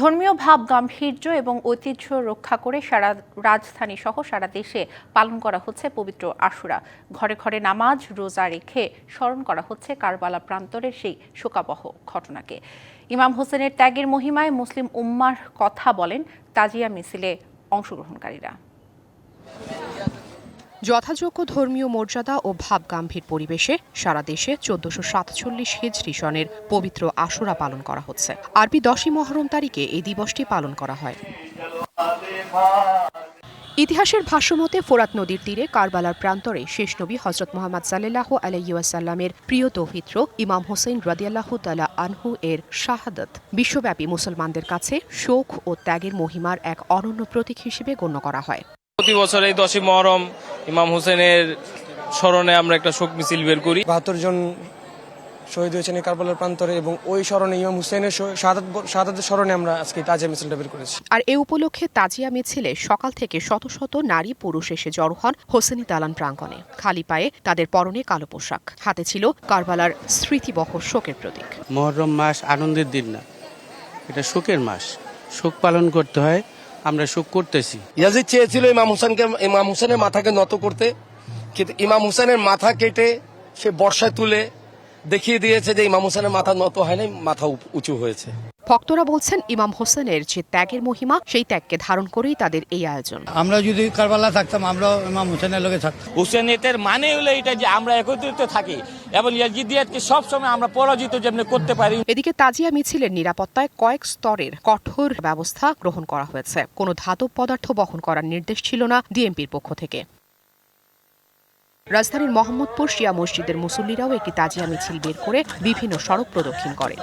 ধর্মীয় ভাব, গাম্ভীর্য এবং ঐতিহ্য রক্ষা করে সারা রাজধানী সহ সারা দেশে পালন করা হচ্ছে পবিত্র আশুরা। ঘরে ঘরে নামাজ, রোজা রেখে স্মরণ করা হচ্ছে কারবালা প্রান্তরের সেই শোকাবহ ঘটনাকে। ইমাম হোসেনের ত্যাগের মহিমায় মুসলিম উম্মার কথা বলেন তাজিয়া মিছিলে অংশগ্রহণকারীরা। যথাযোগ্য ধর্মীয় মর্যাদা ও ভাবগাম্ভীর পরিবেশে সারা দেশে চোদ্দশো সাতচল্লিশ হিজরি সনের পবিত্র আশুরা পালন করা হচ্ছে। আরবি দশই মহরম তারিখে এই দিবসটি পালন করা হয়। ইতিহাসের ভাষ্যমতে ফোরাত নদীর তীরে কারবালার প্রান্তরে শেষ নবী হজরত মোহাম্মদ সাল্লাহ আলাইসাল্লামের প্রিয় দৌহিত্র ইমাম হোসেন রাদিয়াল্লাহ তালা আনহু এর শাহাদত। বিশ্বব্যাপী মুসলমানদের কাছে শোক ও ত্যাগের মহিমার এক অনন্য প্রতীক হিসেবে গণ্য করা হয়। প্রতি বছর এই দশই মহরম ইমাম হোসেনের স্মরণে আমরা একটা শোক মিছিল বের করি। বাহাত্তর জন শহীদ হয়েছেন এই কারবালার প্রান্তরে এবং ওই স্মরণে ইমাম হুসেনের শাহাদের স্মরণে আমরা আজকে তাজিয়া মিছিলটা বের করেছি। আর এ উপলক্ষে তাজিয়া মিছিলে সকাল থেকে শত শত নারী পুরুষ এসে জড়ো হন হোসেনি দালান প্রাঙ্গণে। খালি পায়ে তাদের পরনে কালো পোশাক হাতে ছিল কারবালার স্মৃতিবহ শোকের প্রতীক। মহরম মাস আনন্দের দিন না এটা শোকের মাস। শোক পালন করতে হয় আমরা শোক করতেছি। ইয়াজিদ চেয়েছিল ইমাম হোসেনকে ইমাম হোসেনের মাথাকে নত করতে। কিন্তু ইমাম হুসেনের মাথা কেটে সে বর্ষায় তুলে দেখিয়ে দিয়েছে যে ইমাম হোসেনের মাথা নত হয় নাই, মাথা উঁচু হয়েছে। ভক্তরা বলছেন ইমাম হোসেনের যে ত্যাগের মহিমা সেই ত্যাগকে ধারণ করেই তাদের এই আয়োজন। আমরা যদি কারবালা থাকতাম আমরা ইমাম হোসেনের লোকে থাকতাম। হুসেনিয়তের মানে হলো এটা যে আমরা একত্রিত থাকি এবং ইয়াজিদিয়াতকে সবসময় আমরা পরাজিত যেমনি করতে পারি। এদিকে তাজিয়া মিছিলের নিরাপত্তায় কয়েক স্তরের কঠোর ব্যবস্থা গ্রহণ করা হয়েছে। কোনো ধাতব পদার্থ বহন করার নির্দেশ ছিল না ডিএমপির পক্ষ থেকে। রাজধানীর মোহাম্মদপুর শিয়া মসজিদের মুসল্লিরাও একটি তাজিয়া মিছিল বের করে বিভিন্ন সড়ক প্রদক্ষিণ করে।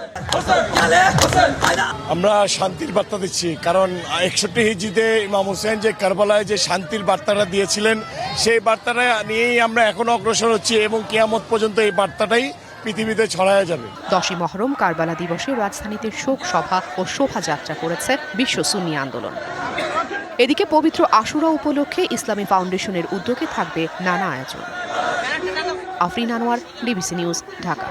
আমরা শান্তির বার্তা দিচ্ছি, কারণ একষট্টি হিজিতে ইমাম হোসেন যে কারবালায় যে শান্তির বার্তাটা দিয়েছিলেন, সেই বার্তাটা নিয়েই আমরা এখন অগ্রসর হচ্ছি এবং কেয়ামত পর্যন্ত এই বার্তাটাই পৃথিবীতে ছড়ায় যাবে। দশই মহরম কারবালা দিবসে রাজধানীতে শোক সভা ও শোভাযাত্রা করেছে বিশ্ব সুন্নি আন্দোলন। এদিকে পবিত্র আশুরা উপলক্ষে ইসলামী ফাউন্ডেশনের উদ্যোগে থাকবে নানা আয়োজন। Afrin Anwar DBC news, Dhaka.